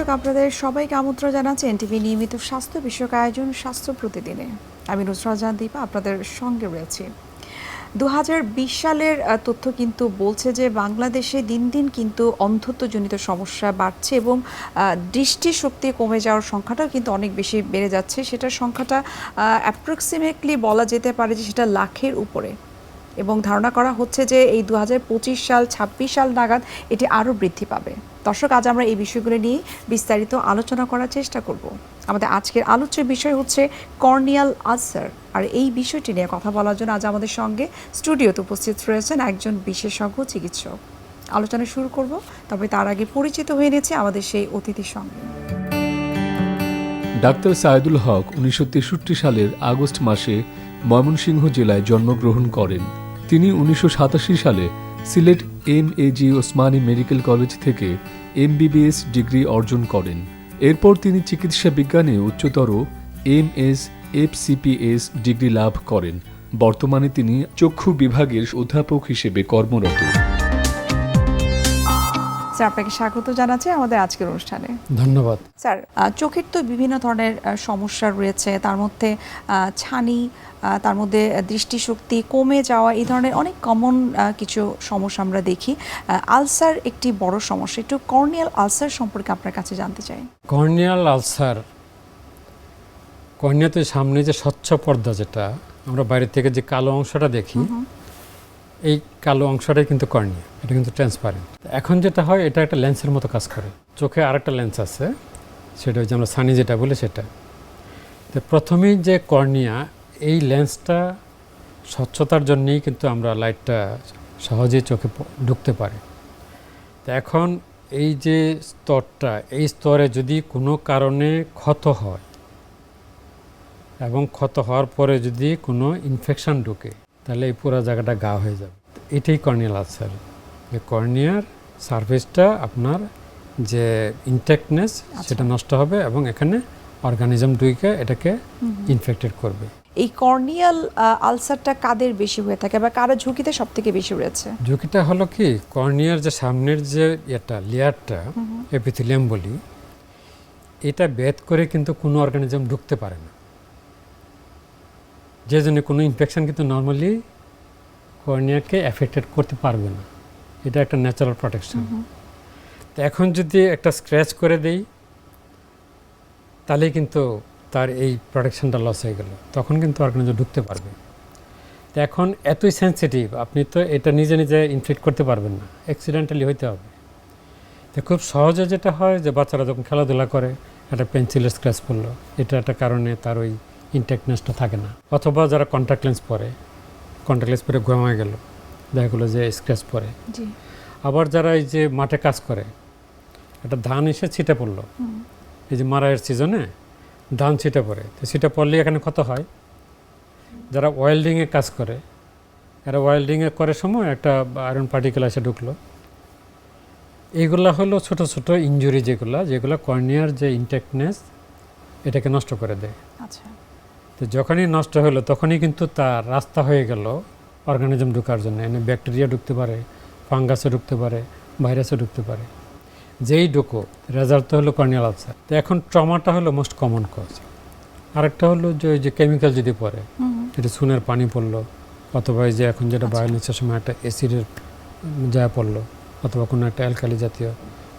দর্শক, আপনাদের সবাইকে আমন্ত্রণ জানাচ্ছি এনটিভি নিয়মিত স্বাস্থ্য বিষয়ক আয়োজন, স্বাস্থ্য প্রতিদিনে। আমি নুসরাত জাহান আপনাদের সঙ্গে রয়েছি। দু হাজার বিশ সালের তথ্য কিন্তু বলছে যে বাংলাদেশে দিন দিন কিন্তু অন্ধত্বজনিত সমস্যা বাড়ছে এবং দৃষ্টিশক্তি কমে যাওয়ার সংখ্যাটাও কিন্তু অনেক বেশি বেড়ে যাচ্ছে। সেটার সংখ্যাটা অ্যাপ্রক্সিমেটলি বলা যেতে পারে যে সেটা লাখের উপরে। এবং ধারণা করা হচ্ছে যে এই দু হাজার পঁচিশ সাল, ছাব্বিশ সাল নাগাদ এটি আরও বৃদ্ধি পাবে। দর্শক, আজ আমরা এই বিষয়গুলো নিয়ে বিস্তারিত আলোচনা করার চেষ্টা করব। আমাদের আজকের আলোচ্য বিষয় হচ্ছে কর্নিয়াল আলসার। আর এই বিষয়টি নিয়ে কথা বলার জন্য আজ আমাদের সঙ্গে স্টুডিওতে উপস্থিত রয়েছেন একজন বিশেষজ্ঞ চিকিৎসক। আলোচনা শুরু করব, তবে তার আগে পরিচিত হয়ে নিয়েছে আমাদের সেই অতিথির সঙ্গে। ডাক্তার সায়েদুল হক উনিশশো তেষট্টি সালের আগস্ট মাসে ময়মনসিংহ জেলায় জন্মগ্রহণ করেন। তিনি উনিশশো সাতাশি সালে Sylhet M A G Osmani medical college থেকে এমবিবিএস ডিগ্রি অর্জন করেন। এরপর তিনি চিকিৎসা বিজ্ঞানে উচ্চতর এম এস এফসিপিএস ডিগ্রি লাভ করেন। বর্তমানে তিনি চক্ষু বিভাগের অধ্যাপক হিসেবে কর্মরত। স্যার আপনাকে স্বাগত জানাচ্ছি আমাদের আজকের অনুষ্ঠানে। ধন্যবাদ। স্যার চোখের তো বিভিন্ন ধরনের সমস্যা রয়েছে তার মধ্যে ছানি তার মধ্যে দৃষ্টিশক্তি কমে যাওয়া এই ধরনের অনেক কমন কিছু সমস্যা আমরা দেখি। আলসার একটি বড় সমস্যা। একটু কর্নিয়াল আলসার সম্পর্কে আপনার কাছে জানতে চাই। কর্নিয়াল আলসার কর্নিয়াতে সামনে যে স্বচ্ছ পর্দা যেটা আমরা বাইরে থেকে যে কালো অংশটা দেখি এই কালো অংশটাই কিন্তু কর্নিয়া এটা কিন্তু ট্রান্সপারেন্ট এখন যেটা হয়, এটা একটা লেন্সের মতো কাজ করে। চোখে আরেকটা লেন্স আছে, সেটা হচ্ছে আমরা সানি যেটা বলি সেটা। তো প্রথমেই যে কর্নিয়া, এই লেন্সটা স্বচ্ছতার জন্যেই কিন্তু আমরা লাইটটা সহজেই চোখে ঢুকতে পারে। তো এখন এই যে স্তরটা, এই স্তরে যদি কোনো কারণে ক্ষত হয়, এবং ক্ষত হওয়ার পরে যদি কোনো ইনফেকশন ঢুকে তাহলে এই পুরো জায়গাটা গা হয়ে যাবে। এটাই কর্নিয়াল আলসার। যে কর্নিয়ার সার্ভিসটা আপনার যে ইনটেক্টনেস সেটা নষ্ট হবে এবং এখানে অর্গানিজম ঢুকে এটাকে ইনফেক্টেড করবে। এই কর্নিয়াল আলসারটা কাদের বেশি হয়ে থাকে বা কারা ঝুঁকিতে সব থেকে বেশি রয়েছে? ঝুঁকিটা হলো কি? কর্নিয়ার যে সামনের যে এটা লেয়ারটা এপিথিলিয়াম বলি এটা বেদ করে কিন্তু কোনো অর্গানিজম ঢুকতে পারে না। যে জন্য কোনো ইনফেকশন কিন্তু নর্মালি কর্নিয়াকে অ্যাফেক্টেড করতে পারবে না। এটা একটা ন্যাচারাল প্রোটেকশন তো এখন যদি একটা স্ক্র্যাচ করে দেই তাহলে কিন্তু তার এই প্রোটেকশনটা লস হয়ে গেল। তখন কিন্তু অর্গানিজম ঢুকতে পারবে। তো এখন এতই সেন্সিটিভ আপনি তো এটা নিজে নিজে ইনফেক্ট করতে পারবেন না। অ্যাক্সিডেন্টালি হইতে হবে। তো খুব সহজে যেটা হয় যে বাচ্চারা যখন খেলাধুলা করে একটা পেন্সিলের স্ক্র্যাচ পড়ল এটা একটা কারণে তার ওই ইনটেকনেসটা থাকে না। অথবা যারা কন্ট্যাক্ট লেন্স পরে কন্ট্যাক্ট লেন্স পরে ঘুমায় গেল দেখা গেলো যে স্ক্র্যাচ পরে। আবার যারা এই যে মাঠে কাজ করে একটা ধান এসে ছিটে পড়ল। এই যে মারাইয়ের সিজনে ধান ছিটে পড়ে। তো ছিটে পড়লে এখানে কত হয়? যারা ওয়েল্ডিংয়ে কাজ করে এরা ওয়েল্ডিংয়ে করার সময় একটা আয়রন পার্টিকেল এসে ঢুকলো। এইগুলা হলো ছোট ছোট ইনজুরি যেগুলা যেগুলো কর্নিয়ার যে ইনটেক্টনেস এটাকে নষ্ট করে দেয়। আচ্ছা। তো যখনই নষ্ট হলো তখনই কিন্তু তার রাস্তা হয়ে গেল অর্গানিজম ঢোকার জন্য। এনে ব্যাকটেরিয়া ঢুকতে পারে ফাঙ্গাসও ঢুকতে পারে ভাইরাসও ঢুকতে পারে। যেই ঢুকো রেজাল্ট তো হলো কর্নিয়াল আলসার তো এখন ট্রমাটা হলো মোস্ট কমন কজ আরেকটা হলো যে ওই যে কেমিক্যাল যদি পড়ে এটা সুনের পানি পড়ল অথবা এই যে এখন যেটা বায়োনিক্সের সময় একটা অ্যাসিডের যা পড়ল অথবা কোনো একটা অ্যালকালি জাতীয়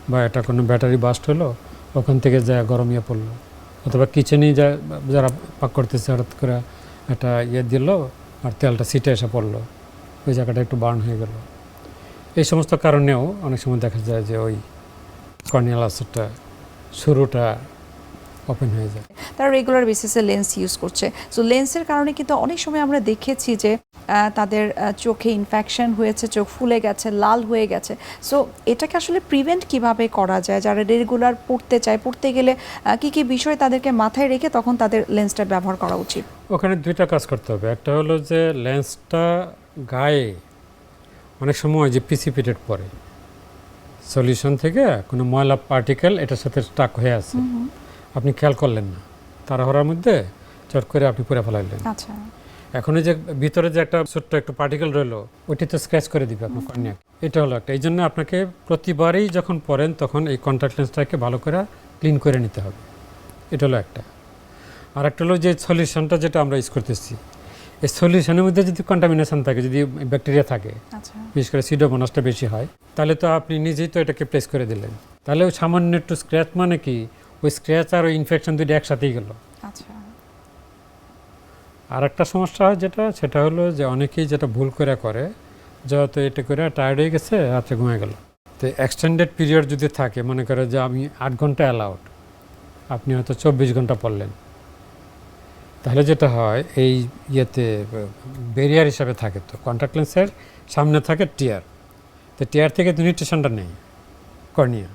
বা এটা কোনো ব্যাটারি বাস্ট হলো ওখান থেকে যা গরম ইয়ে পড়ল। অথবা কিচেনে যা, যারা পাক করতেছে, হঠাৎ করে একটা ইয়ে দিল আর তেলটা সিটে এসে পড়ল। ওই জায়গাটা একটু বার্ন হয়ে গেল। এই সমস্ত কারণেও অনেক সময় দেখা যায় যে ওই কর্নিয়াল আলসারটা শুরুটা ওপেন হয়ে যায়। তারা রেগুলার বেসিসে লেন্স ইউজ করছে। সো লেন্সের কারণে কিন্তু অনেক সময় আমরা দেখেছি যে তাদের চোখে ইনফেকশন হয়েছে চোখ ফুলে গেছে লাল হয়ে গেছে। সো এটাকে আসলে প্রিভেন্ট কীভাবে করা যায়? যারা রেগুলার পড়তে চায় পড়তে গেলে কি কি বিষয় তাদেরকে মাথায় রেখে তখন তাদের লেন্সটা ব্যবহার করা উচিত? ওখানে দুইটা কাজ করতে হবে। একটা হলো যে লেন্সটা গায়ে অনেক সময় যে পিসিপিটেড পরে সলিউশন থেকে কোনো ময়লা পার্টিকেল এটার সাথে স্টাক হয়ে আছে। আপনি খেয়াল করলেন না। তাড়াহড়ার মধ্যে চট করে আপনি পরে ফেলাইলেন। আচ্ছা। এখন যে ভিতরে যে একটা ছোট্ট একটু পার্টিকেল রইল ওইটি তো স্ক্র্যাচ করে দিবে আপনার কর্নিয়া এটা হলো একটা। এই জন্য আপনাকে প্রতিবারই যখন পরেন তখন এই কন্ট্যাক্ট লেন্সটাকে ভালো করে ক্লিন করে নিতে হবে। এটা হলো একটা। আর একটা হলো যে সলিউশনটা যেটা আমরা ইউজ করতেছি। এই সলিউশনের মধ্যে যদি কন্টামিনেশন থাকে যদি ব্যাকটেরিয়া থাকে আচ্ছা। বিশেষ করে সিডোমোনাসটা বেশি হয় তাহলে তো আপনি নিজেই তো এটাকে প্লেস করে দিলেন। তাহলে ওই সামান্য একটু স্ক্র্যাচ মানে কি ওই স্ক্র্যাচ আর ওই ইনফেকশন দুটো একসাথেই গেল। আর একটা সমস্যা হয় যেটা, সেটা হলো যে অনেকেই যেটা ভুল করে করে যত এটা করে টায়ার্ড হয়ে গেছে রাত্রে ঘুমিয়ে গেল। তো এক্সটেন্ডেড পিরিয়ড যদি থাকে, মনে করে যে আমি আট ঘণ্টা অ্যালাউড আপনি হয়তো চব্বিশ ঘণ্টা পড়লেন। তাহলে যেটা হয়, এই ইয়েতে বেরিয়ার হিসাবে থাকে তো কন্ট্যাক্ট লেন্সের সামনে থাকে টিয়ার তো টিয়ার থেকে তো নিউট্রিশনটা নেই কর্নিয়া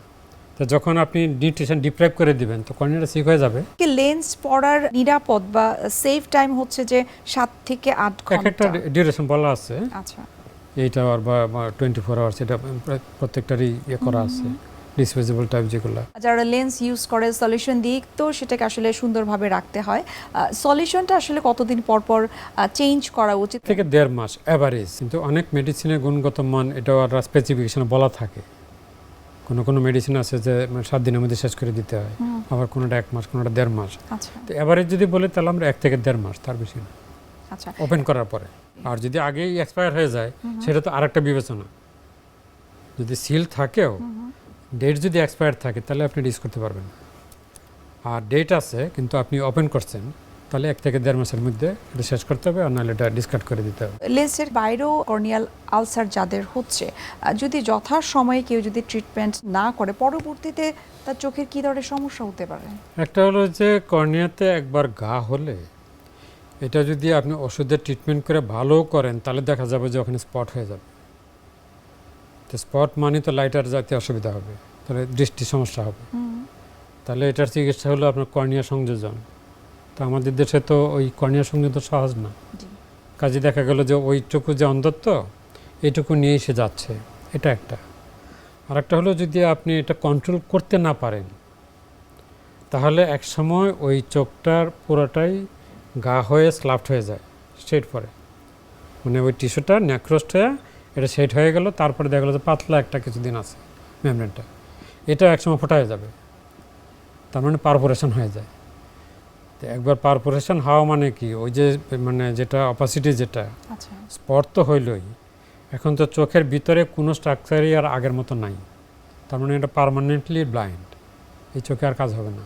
তো যখন আপনি নিউট্রিশন ডিপ্রাইভ করে দিবেন তো কর্নিয়াটা ঠিক হয়ে যাবে। কি লেন্স পড়ার নিরাপদ বা সেফ টাইম হচ্ছে যে সাত থেকে আট এক একটা ডিউরেশন বলা আছে। আচ্ছা। এইট আওয়ার বা টোয়েন্টি ফোর আওয়ার্স এটা প্রত্যেকটারই ইয়ে করা আছে ডিসপোজেবল টাইপ যেগুলো। যারা লেন্স ইউজ করে সলিউশন দিক তো সেটাকে আসলে সুন্দরভাবে রাখতে হয়। সলিউশনটা আসলে কতদিন পর পর চেঞ্জ করা উচিত? থেকে দেড় মাস অ্যাভারেজ কিন্তু অনেক মেডিসিনের গুণগত মান এটাও আর স্পেসিফিকেশনে বলা থাকে। কোনো কোনো মেডিসিন আছে যে মানে সাত দিনের মধ্যে শেষ করে দিতে হয়। আবার কোনোটা এক মাস কোনোটা দেড় মাস। আচ্ছা। তো অ্যাভারেজ যদি বলে তাহলে আমরা এক থেকে দেড় মাস তার বেশি না। আচ্ছা। ওপেন করার পরে। আর যদি আগেই এক্সপায়ার হয়ে যায় সেটা তো আরেকটা বিবেচনা। যদি সিল থাকেও ডেট যদি এক্সপায়ার থাকে তাহলে আপনি ডিস করতে পারবেন। আর ডেট আছে কিন্তু আপনি ওপেন করছেন তাহলে এক থেকে দেড় মাসের মধ্যে এটা শেষ করতে হবে আর নাহলে এটা ডিসকার্ড করে দিতে হবে। লেন্সের বাইরেও কর্নিয়াল আলসার যাদের হচ্ছে যদি যথা সময়ে কেউ যদি ট্রিটমেন্ট না করে পরবর্তীতে তার চোখের কী ধরনের সমস্যা হতে পারে? একটা হলো যে কর্নিয়াতে একবার ঘা হলে এটা যদি আপনি ওষুধের ট্রিটমেন্ট করে ভালো করেন তাহলে দেখা যাবে যে ওখানে স্পট হয়ে যাবে। তো স্পট মানে তো লাইটার যাতে অসুবিধা হবে তাহলে দৃষ্টি সমস্যা হবে। তাহলে এটার চিকিৎসা হলো আপনার কর্নিয়া সংযোজন। তো আমাদের দেশে তো ওই কর্নিয়া সংযোজন সহজ না। কাজে দেখা গেল যে ওইটুকু যে অন্ধত্ব এইটুকু নিয়েই সে যাচ্ছে। এটা একটা। আর একটা হলো যদি আপনি এটা কন্ট্রোল করতে না পারেন তাহলে এক সময় ওই চোখটার পুরোটাই গা হয়ে স্লাফট হয়ে যায় স্ট্রেট পরে মানে ওই টিস্যুটা ন্যাক্রোস্ট হয়ে এটা সেট হয়ে গেল তারপরে দেখা গেলো যে পাতলা একটা কিছুদিন আছে মেমব্রেনটা এটা একসময় ফোটা হয়ে যাবে। তার মানে পারপোরেশন হয়ে যায়। তো একবার পারফোরেশন হওয়া মানে কি? ওই যে মানে যেটা অপাসিটি যেটা আচ্ছা। স্পট তো হইলই। এখন তো চোখের ভিতরে কোনো স্ট্রাকচারই আর আগের মতো নাই। তার মানে এটা পারমানেন্টলি ব্লাইন্ড এই চোখে আর কাজ হবে না।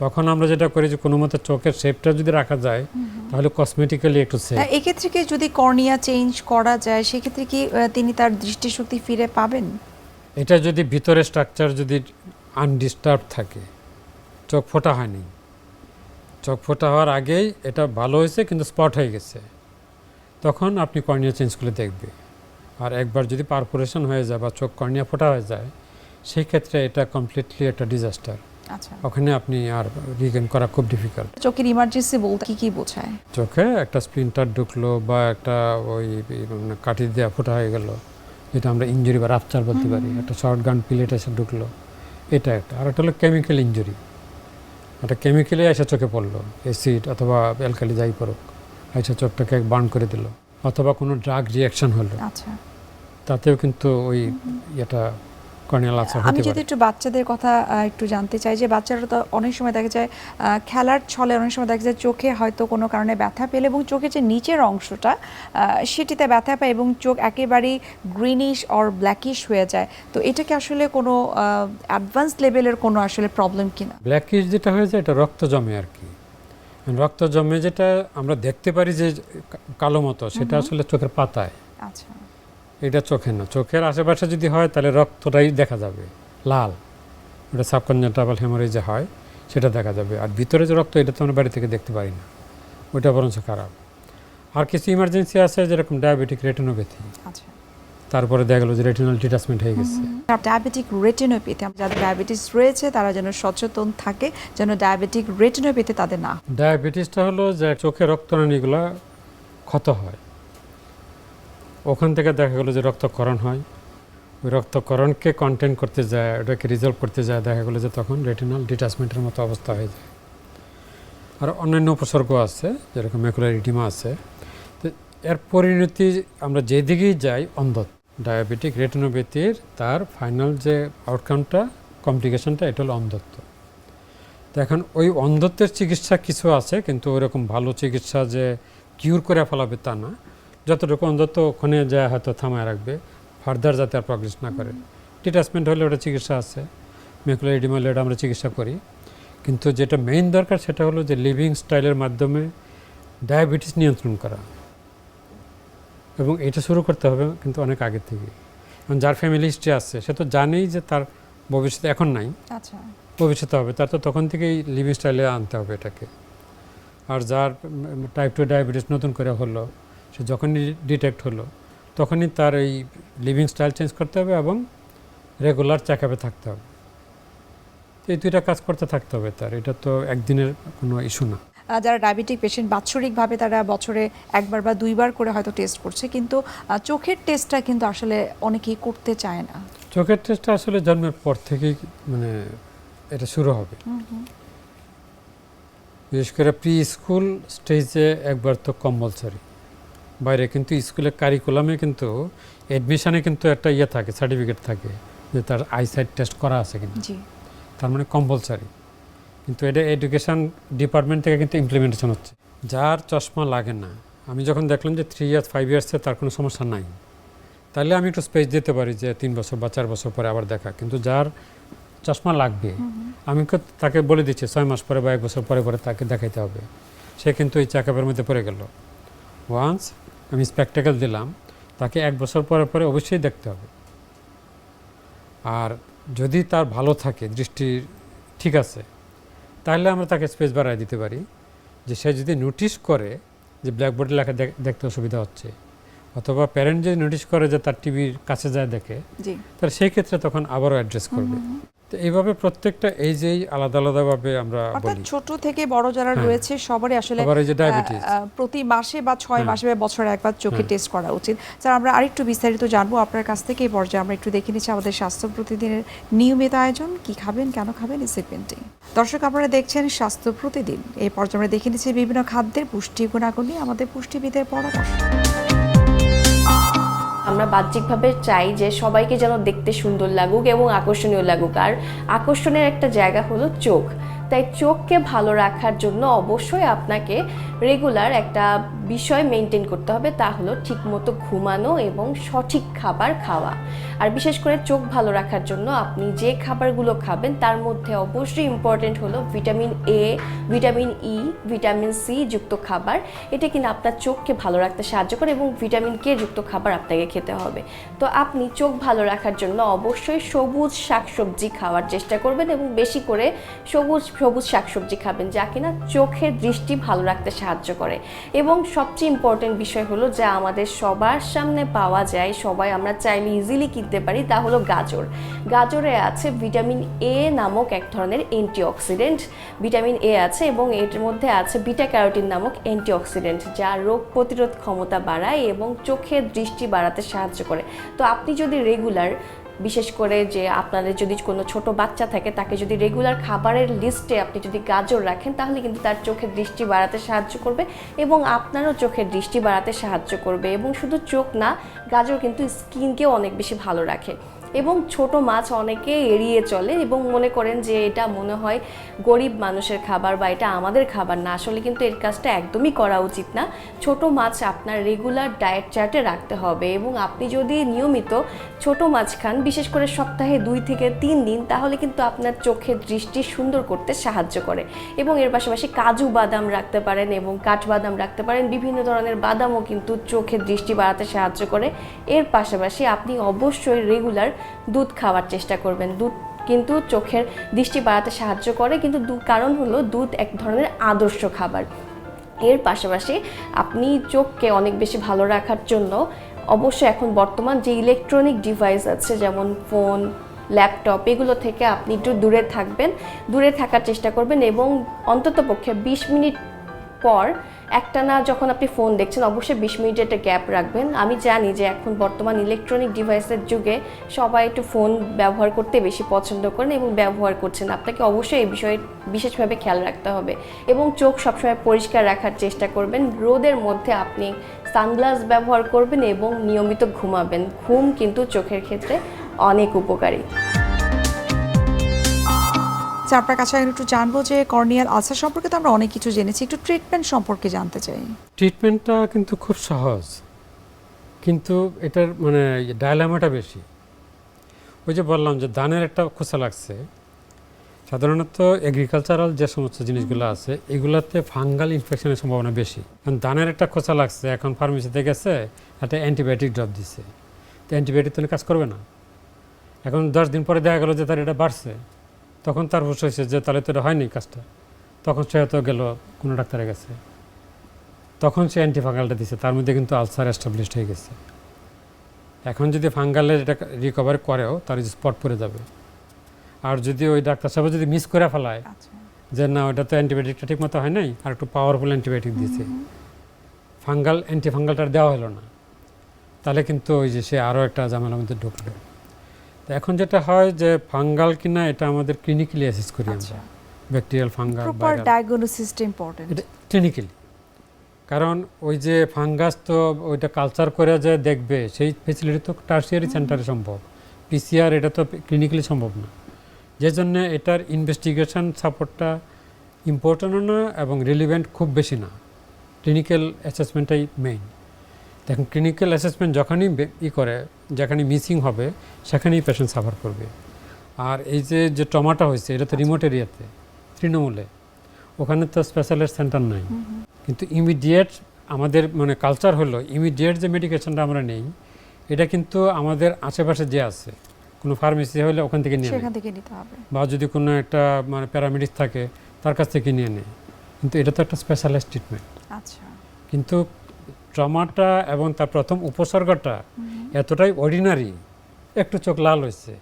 তখন আমরা যেটা করি যে কোনো মতো চোখের শেপটা যদি রাখা যায় তাহলে কসমেটিক্যালি একটু সেফ এক্ষেত্রে কি যদি কর্নিয়া চেঞ্জ করা যায় সেক্ষেত্রে কি তিনি তার দৃষ্টিশক্তি ফিরে পাবেন? এটা যদি ভিতরে স্ট্রাকচার যদি আনডিস্টার্ব থাকে চোখ ফোটা হয়নি চোখ ফোটা হওয়ার আগেই এটা ভালো হয়েছে কিন্তু স্পট হয়ে গেছে। তখন আপনি কর্নিয়া চেঞ্জ করে দেখবে। আর একবার যদি পারফোরেশন হয়ে যায় বা চোখ কর্নিয়া ফোটা হয়ে যায় সেই ক্ষেত্রে এটা কমপ্লিটলি একটা ডিজাস্টার আচ্ছা। ওখানে আপনি আর রিগেন করা খুব ডিফিকাল্ট চোখের ইমার্জেন্সি বলতে কি কি বোঝায়? চোখে একটা স্প্লিন্টার ঢুকলো বা একটা ওই কাঠি দেওয়া ফোটা হয়ে গেল যেটা আমরা ইঞ্জুরি বা রাপচার বলতে পারি। একটা শর্ট গান পিলেট এসে ঢুকলো। এটা একটা। আর একটা হলো কেমিক্যাল ইঞ্জুরি একটা কেমিক্যালি এসে চোখে পড়ল অ্যাসিড অথবা অ্যালকালি যাই পড়ুক এসে চোখটাকে বার্ন করে দিল অথবা কোনো ড্রাগ রিয়াকশন হলো। আচ্ছা। তাতেও কিন্তু ওই এটা কর্নিয়াল আলসার আমি যদি একটু বাচ্চাদের কথা একটু জানতে চাই যে বাচ্চারা তো অনেক সময় দেখা যায় খেলার ছলে অনেক সময় দেখা যায় চোখে হয়তো কোনো কারণে ব্যথা পেলে এবং চোখের যে নিচের অংশটা সেটিতে ব্যথা পায় এবং চোখ একেবারেই গ্রিনিশ অর ব্ল্যাকিশ হয়ে যায়। তো এটা কি আসলে কোনো অ্যাডভান্স লেভেলের কোনো আসলে প্রবলেম কিনা? ব্ল্যাকিশ যেটা হয়ে যায় এটা রক্ত জমে আর কি। রক্ত জমে যেটা আমরা দেখতে পারি যে কালো মতো সেটা আসলে চোখের পাতায়। আচ্ছা। এটা চোখে না। চোখের আশেপাশে যদি হয় তাহলে রক্তটাই দেখা যাবে। লাল। ওটা সাবকনজেন্টাবল হেমোরেজে হয় সেটা দেখা যাবে। আর ভিতরে যে রক্ত এটা তো আমরা বাড়ি থেকে দেখতে পারি না। ওইটা বরঞ্চ খারাপ। আর কিছু ইমার্জেন্সি আছে যেরকম ডায়াবেটিক রেটিনোপ্যাথি আচ্ছা। তারপরে দেখা গেলো যে রেটিনাল ডিটাচমেন্ট হয়ে গেছে। ডায়াবেটিক রেটিনোপ্যাথি যাদের ডায়াবেটিস রয়েছে তারা যেন সচেতন থাকে যেন ডায়াবেটিক রেটিনোপ্যাথি তাদের না ডায়াবেটিসটা হলো যে চোখে রক্তনালীগুলো ক্ষত হয়। ওখান থেকে দেখা গেলো যে রক্তক্ষরণ হয়। ওই রক্তক্ষরণকে কন্টেন্ট করতে যায়, ওটাকে রিজলভ করতে যায়, দেখা গেলো যে তখন রেটিনাল ডিটাচমেন্টের মতো অবস্থা হয়ে যায়। আর অন্যান্য উপসর্গ আছে, যেরকম মেকুলার ইডিমা আছে। তো এর পরিণতি আমরা যেদিকেই যাই, অন্ধত্ব। ডায়াবেটিক রেটিনোপ্যাথির তার ফাইনাল যে আউটকামটা কমপ্লিকেশনটা এটা হলো অন্ধত্ব। তো এখন ওই অন্ধত্বের চিকিৎসা কিছু আছে, কিন্তু ওরকম ভালো চিকিৎসা যে কিউর করে ফেলাবে তা না। যতটুকু অন্তত ওখানে যায় হয়তো থামায় রাখবে ফার্দার যাতে আর প্রগ্রেস না করে। ডিটাচমেন্ট হলে ওটা চিকিৎসা আছে মেকুলার ইডিমা হলে এটা আমরা চিকিৎসা করি। কিন্তু যেটা মেইন দরকার সেটা হলো যে লিভিং স্টাইলের মাধ্যমে ডায়াবেটিস নিয়ন্ত্রণ করা। এবং এটা শুরু করতে হবে কিন্তু অনেক আগে থেকে কারণ যার ফ্যামিলি হিস্ট্রি আছে সে তো জানেই যে তার ভবিষ্যতে এখন নাই। আচ্ছা। ভবিষ্যতে হবে তার তো তখন থেকেই লিভিং স্টাইলে আনতে হবে এটাকে। আর যার টাইপ টু ডায়াবেটিস নতুন করে হলো সে যখনই ডিটেক্ট হলো তখনই তার এই লিভিং স্টাইল চেঞ্জ করতে হবে এবং রেগুলার চেক আপে থাকতে হবে। তো এই দুইটা কাজ করতে থাকতে হবে তার এটা তো একদিনের কোনো ইস্যু না। যারা ডায়াবেটিক পেশেন্ট বাৎসরিকভাবে তারা বছরে একবার বা দুইবার করে হয়তো টেস্ট করছে কিন্তু চোখের টেস্টটা কিন্তু আসলে অনেকেই করতে চায় না। চোখের টেস্টটা আসলে জন্মের পর থেকেই মানে এটা শুরু হবে। বিশেষ করে প্রি স্কুল স্টেজে একবার তো কম্পালসারি বাইরে কিন্তু স্কুলের কারিকুলামে কিন্তু অ্যাডমিশনে কিন্তু একটা ইয়ে থাকে সার্টিফিকেট থাকে যে তার আইসাইট টেস্ট করা আছে কিনা। জি। তার মানে কম্পালসারি কিন্তু এটা এডুকেশন ডিপার্টমেন্ট থেকে কিন্তু ইমপ্লিমেন্টেশন হচ্ছে। যার চশমা লাগে না। আমি যখন দেখলাম যে থ্রি ইয়ার্স ফাইভ ইয়ার্সে তার কোনো সমস্যা নাই। তাহলে আমি একটু স্পেস দিতে পারি যে তিন বছর বা চার বছর পরে আবার দেখা। কিন্তু যার চশমা লাগবে আমি তো তাকে বলে দিচ্ছি ছয় মাস পরে বা এক বছর পরে পরে তাকে দেখাইতে হবে। সে কিন্তু এই চেকআপের মধ্যে পড়ে গেল। ওয়ান্স আমি স্পেকটাকেল দিলাম, তাকে এক বছর পরে পরে অবশ্যই দেখতে হবে। আর যদি তার ভালো থাকে, দৃষ্টি ঠিক আছে, তাহলে আমরা তাকে স্পেস বাড়ায় দিতে পারি যে সে যদি নোটিশ করে যে ব্ল্যাকবোর্ডে লেখা দেখ- দেখতে অসুবিধা হচ্ছে। অথবা প্যারেন্ট যদি নোটিশ করে যে তার টিভির কাছে যায় দেখে জি। তাহলে সেই ক্ষেত্রে তখন আবারও অ্যাড্রেস করবে। তো এইভাবে প্রত্যেকটা এই যেই আলাদা আলাদাভাবে আমরা অর্থাৎ ছোট থেকে বড় যারা হ্যাঁ। রয়েছে সবারই আসলে যে ডায়াবেটিস প্রতি মাসে বা ছয় হ্যাঁ। মাসে বা বছরে একবার চোখে হ্যাঁ। টেস্ট করা উচিত। স্যার আমরা আরেকটু বিস্তারিত জানব আপনার কাছ থেকে এই পর্যায়ে। আমরা একটু দেখে নিচ্ছি আমাদের স্বাস্থ্য প্রতিদিনের নিয়মিত আয়োজন। কি খাবেন কেন খাবেন এই সেগমেন্টে দর্শক আপনারা দেখছেন স্বাস্থ্য প্রতিদিন। এই পর্যায়ে আমরা দেখে নিচ্ছি বিভিন্ন খাদ্যের পুষ্টি গুণাগুণ নিয়ে আমাদের পুষ্টিবিদের পরামর্শ। আমরা বাহ্যিকভাবে চাই যে সবাইকে যেন দেখতে সুন্দর লাগুক এবং আকর্ষণীয় লাগুক। আর আকর্ষণের একটা জায়গা হলো চোখ। তাই চোখকে ভালো রাখার জন্য অবশ্যই আপনাকে রেগুলার একটা বিষয় মেনটেন করতে হবে, তা হলো ঠিকমতো ঘুমানো এবং সঠিক খাবার খাওয়া। আর বিশেষ করে চোখ ভালো রাখার জন্য আপনি যে খাবারগুলো খাবেন, তার মধ্যে অবশ্যই ইম্পর্টেন্ট হলো vitamin A vitamin E vitamin C যুক্ত খাবার। এটা কিনা আপনার চোখকে ভালো রাখতে সাহায্য করে এবং ভিটামিন কে যুক্ত খাবার আপনাকে খেতে হবে। তো আপনি চোখ ভালো রাখার জন্য অবশ্যই সবুজ শাকসবজি খাওয়ার চেষ্টা করবেন এবং বেশি করে সবুজ সবুজ শাকসবজি খাবেন যা কিনা চোখের দৃষ্টি ভালো রাখতে সাহায্য করে। এবং সবচেয়ে ইম্পর্টেন্ট বিষয় হলো যা আমাদের সবার সামনে পাওয়া যায়, সবাই আমরা চাইলে ইজিলি কিনতে পারি, তা হলো গাজর। গাজরে আছে ভিটামিন এ নামক এক ধরনের অ্যান্টিঅক্সিডেন্ট ভিটামিন এ আছে এবং এর মধ্যে আছে বিটা ক্যারোটিন নামক অ্যান্টিঅক্সিডেন্ট যা রোগ প্রতিরোধ ক্ষমতা বাড়ায় এবং চোখের দৃষ্টি বাড়াতে সাহায্য করে। তো আপনি যদি রেগুলার বিশেষ করে যে আপনাদের যদি কোনো ছোট বাচ্চা থাকে, তাকে যদি রেগুলার খাবারের লিস্টে আপনি যদি গাজর রাখেন, তাহলে কিন্তু তার চোখের দৃষ্টি বাড়াতে সাহায্য করবে এবং আপনারও চোখের দৃষ্টি বাড়াতে সাহায্য করবে। এবং শুধু চোখ না, গাজর কিন্তু স্কিনকেও অনেক বেশি ভালো রাখে। এবং ছোট মাছ অনেকে এড়িয়ে চলে এবং মনে করেন যে এটা মনে হয় গরিব মানুষের খাবার বা এটা আমাদের খাবার না। আসলে কিন্তু এর কাজটা একদমই করা উচিত না। ছোট মাছ আপনার রেগুলার ডায়েট চার্টে রাখতে হবে এবং আপনি যদি নিয়মিত ছোট মাছ খান, বিশেষ করে সপ্তাহে দুই থেকে তিন দিন, তাহলে কিন্তু আপনার চোখের দৃষ্টি সুন্দর করতে সাহায্য করে এবং এর পাশাপাশি কাজু বাদাম রাখতে পারেন এবং কাঠবাদাম রাখতে পারেন। বিভিন্ন ধরনের বাদামও কিন্তু চোখের দৃষ্টি বাড়াতে সাহায্য করে। এর পাশাপাশি আপনি অবশ্যই রেগুলার দুধ খাওয়ার চেষ্টা করবেন। দুধ কিন্তু চোখের দৃষ্টি বাড়াতে সাহায্য করে, কিন্তু কারণ হলো দুধ এক ধরনের আদর্শ খাবার। এর পাশাপাশি আপনি চোখকে অনেক বেশি ভালো রাখার জন্য অবশ্যই এখন বর্তমান যে ইলেকট্রনিক ডিভাইস আছে, যেমন ফোন ল্যাপটপ এগুলো থেকে আপনি একটু দূরে থাকবেন। দূরে থাকার চেষ্টা করবেন এবং অন্ততপক্ষে বিশ মিনিট পর একটানা যখন আপনি ফোন দেখছেন, অবশ্যই বিশ মিনিটের একটা গ্যাপ রাখবেন। আমি জানি যে এখন বর্তমান ইলেকট্রনিক ডিভাইসের যুগে সবাই একটু ফোন ব্যবহার করতে বেশি পছন্দ করেন এবং ব্যবহার করছেন। আপনাকে অবশ্যই এই বিষয়ে বিশেষভাবে খেয়াল রাখতে হবে এবং চোখ সবসময় পরিষ্কার রাখার চেষ্টা করবেন। রোদের মধ্যে আপনি সানগ্লাস ব্যবহার করবেন এবং নিয়মিত ঘুমাবেন। ঘুম কিন্তু চোখের ক্ষেত্রে অনেক উপকারী। আচ্ছা, আপনার কাছে আমি একটু জানব যে কর্নিয়াল আলসার সম্পর্কে তো আমরা অনেক কিছু জেনেছি। একটু ট্রিটমেন্ট সম্পর্কে জানতে চাই। ট্রিটমেন্টটা কিন্তু খুব সহজ। কিন্তু এটার মানে ডায়লামাটা বেশি। ওই যে বললাম যে ধানের একটা খোসা লাগছে। সাধারণত এগ্রিকালচারাল যে সমস্ত জিনিসগুলো আছে এগুলাতে ফাঙ্গাল ইনফেকশনের সম্ভাবনা বেশি। কারণ ধানের একটা খোসা লাগছে এখন ফার্মেসিতে গেছে একটা অ্যান্টিবায়োটিক ড্রপ দিছে। তো অ্যান্টিবায়োটিক তাহলে কাজ করবে না। এখন দশ দিন পরে দেখা গেলো যে তার এটা বাড়ছে। তখন তার হুশ হয়েছে যে তাহলে তো এটা হয়নি কাজটা। তখন সে হয়তো গেল কোনো ডাক্তারের কাছে। তখন সে অ্যান্টিফাঙ্গালটা দিছে তার মধ্যে কিন্তু আলসার এস্টাবলিশড হয়ে গেছে। এখন যদি ফাঙ্গালের এটা রিকভার করেও তার স্পট পড়ে যাবে। আর যদি ওই ডাক্তার সাহেব যদি মিস করে ফেলায় আচ্ছা। যে না ওটা তো অ্যান্টিবায়োটিকটা ঠিক মতো হয় নাই আর একটু পাওয়ারফুল অ্যান্টিবায়োটিক দিয়েছে ফাঙ্গাল অ্যান্টিফাঙ্গালটা দেওয়া হলো না। তাহলে কিন্তু ওই যে সে আরও একটা ঝামেলার মধ্যে ঢুকবে তো এখন যেটা হয় যে ফাঙ্গাল কিনা এটা আমাদের ক্লিনিক্যালি অ্যাসেস করি আমরা। ব্যাকটেরিয়াল ফাঙ্গাল প্রপার ডায়াগনোসিসটা ইম্পর্টেন্ট ক্লিনিক্যালি কারণ ওই যে ফাঙ্গাস তো ওইটা কালচার করে যে দেখবে সেই ফেসিলিটি তো টার্সিয়ারি সেন্টারে সম্ভব। পিসিআর এটা তো ক্লিনিক্যালি সম্ভব না। যে জন্য এটার ইনভেস্টিগেশন সাপোর্টটা ইম্পর্টেন্টও না এবং রিলিভেন্ট খুব বেশি না। ক্লিনিক্যাল অ্যাসেসমেন্টটাই মেইন দেখুন ক্লিনিক্যাল অ্যাসেসমেন্ট যখনই ই করে যেখানে মিসিং হবে সেখানেই পেশেন্ট সাফার করবে। আর এই যে যে টমাটা হয়েছে এটা তো রিমোট এরিয়াতে তৃণমূলে। ওখানে তো স্পেশালিস্ট সেন্টার নাই। কিন্তু ইমিডিয়েট আমাদের মানে কালচার হলো ইমিডিয়েট যে মেডিকেশনটা আমরা নেই এটা কিন্তু আমাদের আশেপাশে যে আছে কোনো ফার্মেসি হলে ওখান থেকে নিয়ে সেখান থেকে নিতে হবে। বা যদি কোনো একটা মানে প্যারামেডিক্স থাকে তার কাছ থেকে নিয়ে নেয়। কিন্তু এটা তো একটা স্পেশালাইজড ট্রিটমেন্ট আচ্ছা। কিন্তু ট্রমাটা এবং তার প্রথম উপসর্গটা এতটাই অর্ডিনারি একটু চোখ লাল হয়েছে।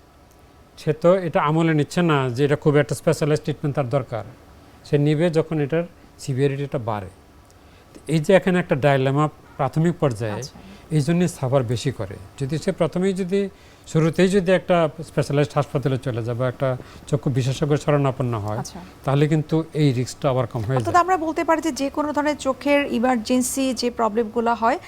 সে তো এটা আমলে নিচ্ছে না যে এটা খুব একটা স্পেশালাইজ ট্রিটমেন্ট তার দরকার। সে নিবে যখন এটার সিভিয়ারিটিটা বাড়ে। এই যে এখানে একটা ডায়লেমা প্রাথমিক পর্যায়ে আচ্ছা। এই জন্যে সাফার বেশি করে। যদি সে প্রথমেই যদি শুরুতেই যদি একটা স্পেশালাইজড হাসপাতালে চলে যায় বা একটা চক্ষু বিশেষজ্ঞ শরণাপন্ন হয় আচ্ছা। তাহলে কিন্তু এই রিস্কটা আবার কম হয়ে যায়। আমরা বলতে পারি যে যে কোনো ধরনের চোখের ইমার্জেন্সি যে প্রবলেমগুলো হয়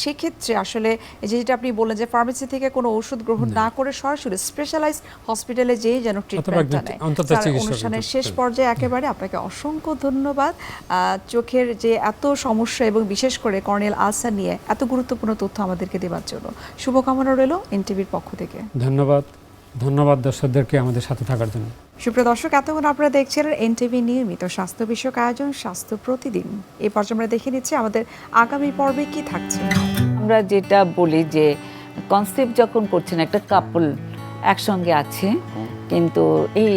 সেক্ষেত্রে আসলে যে যেটা আপনি বললেন যে ফার্মেসি থেকে কোনো ওষুধ গ্রহণ না করে সরাসরি স্পেশালাইজ হসপিটালে যেয়ে যেন ট্রিটমেন্টটা নেয় অনুষ্ঠানের শেষ পর্যায়ে একেবারে আপনাকে অসংখ্য ধন্যবাদ। আহ, চোখের যে এত সমস্যা এবং বিশেষ করে কর্নেল আলসার নিয়ে এত গুরুত্বপূর্ণ তথ্য আমাদেরকে দেওয়ার জন্য। শুভকামনা রইল এনটিভির পক্ষ থেকে। ধন্যবাদ। ধন্যবাদ দর্শকদেরকে আমাদের সাথে থাকার জন্য। সুপ্রিয় দর্শক এতক্ষণ আপনারা দেখছিলেন এনটিভি নিয়মিত স্বাস্থ্য বিষয়ক আয়োজন স্বাস্থ্য প্রতিদিন। এই পর্যায়ে আমরা দেখে নিচ্ছি আমাদের আগামী পর্বে কি থাকছে। আমরা যেটা বলি যে কনসেপ্ট যখন করছেন একটা কাপল একসঙ্গে আছে কিন্তু এই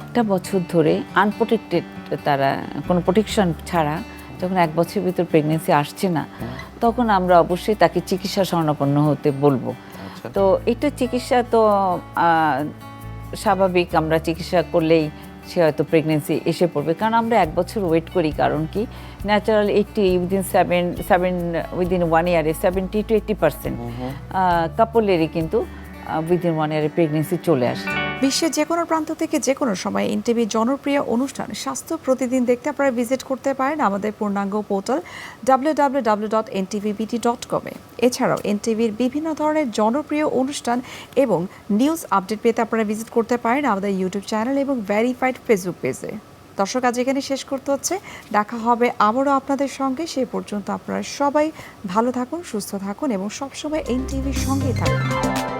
একটা বছর ধরে আনপ্রোটেক্টেড তারা কোনো প্রোটেকশন ছাড়া যখন এক বছরের ভিতর প্রেগনেন্সি আসছে না তখন আমরা অবশ্যই তাকে চিকিৎসা শরণাপন্ন হতে বলব। তো এটা চিকিৎসা তো স্বাভাবিক আমরা চিকিৎসা করলেই সে হয়তো প্রেগনেন্সি এসে পড়বে। কারণ আমরা এক বছর ওয়েট করি কারণ কি? Natural eighty within seven seven within one ইয়ারে সেভেন্টি টু এইটটি পার্সেন্ট কাপলেরই কিন্তু উইদিন ওয়ান ইয়ারে প্রেগনেন্সি চলে আসে বিশ্বের যে কোনো প্রান্ত থেকে যে কোনো সময় এনটিভি জনপ্রিয় অনুষ্ঠান স্বাস্থ্য প্রতিদিন দেখতে আপনারা ভিজিট করতে পারেন আমাদের পূর্ণাঙ্গ পোর্টাল ডট কমে এছাড়াও এনটিভির বিভিন্ন ধরনের জনপ্রিয় অনুষ্ঠান এবং নিউজ আপডেট পেতে আপনারা ভিজিট করতে পারেন আমাদের ইউটিউব চ্যানেল এবং ভেরিফাইড ফেসবুক পেজে দর্শক, আজ এখানে শেষ করতে হচ্ছে। দেখা হবে আবারও আপনাদের সঙ্গে। সেই পর্যন্ত আপনারা সবাই ভালো থাকুন, সুস্থ থাকুন এবং সবসময় এনটিভির সঙ্গেই থাকুন।